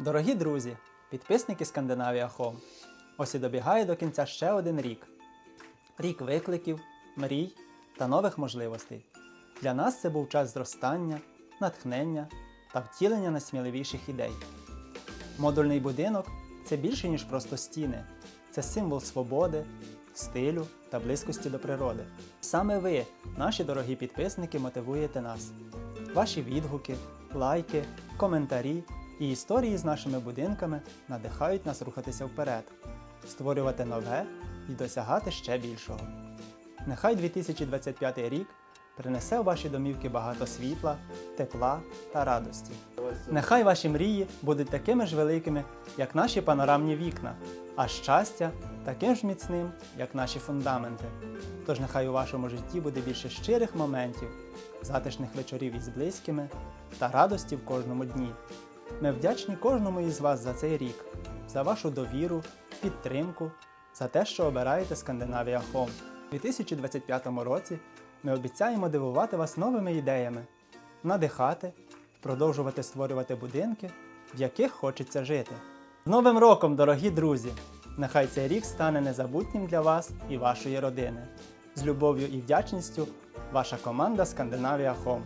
Дорогі друзі, підписники Скандинавія Home. Ось і добігає до кінця ще один рік. Рік викликів, мрій та нових можливостей. Для нас це був час зростання, натхнення та втілення найсміливіших ідей. Модульний будинок це більше, ніж просто стіни. Це символ свободи, стилю та близькості до природи. Саме ви, наші дорогі підписники, мотивуєте нас. Ваші відгуки, лайки, коментарі і історії з нашими будинками надихають нас рухатися вперед, створювати нове і досягати ще більшого. Нехай 2025 рік принесе в ваші домівки багато світла, тепла та радості. Нехай ваші мрії будуть такими ж великими, як наші панорамні вікна, а щастя таким ж міцним, як наші фундаменти. Тож нехай у вашому житті буде більше щирих моментів, затишних вечорів із близькими та радості в кожному дні. Ми вдячні кожному із вас за цей рік, за вашу довіру, підтримку, за те, що обираєте Скандинавія Home. У 2025 році ми обіцяємо дивувати вас новими ідеями, надихати, продовжувати створювати будинки, в яких хочеться жити. З Новим роком, дорогі друзі! Нехай цей рік стане незабутнім для вас і вашої родини. З любов'ю і вдячністю, ваша команда Скандинавія Home.